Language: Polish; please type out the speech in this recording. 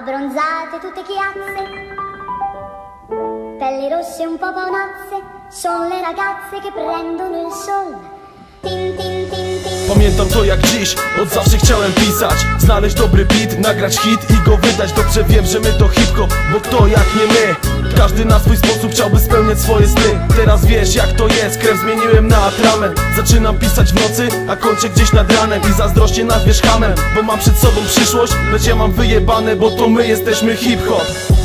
abbronzate tutte chiazze, pelli rosse un po' paonazze, sono le ragazze che prendono il sol. Pamiętam to jak dziś, od zawsze chciałem pisać Znaleźć dobry beat, nagrać hit i go wydać. Dobrze wiem, że my to hip-hop, bo kto jak nie my? Każdy na swój sposób chciałby spełniać swoje sny Teraz wiesz jak to jest, krew zmieniłem na atrament. Zaczynam pisać w nocy, a kończę gdzieś nad ranem. I zazdrośnie nazwiesz hamem, bo mam przed sobą przyszłość Lecz ja mam wyjebane, bo to my jesteśmy hip-hop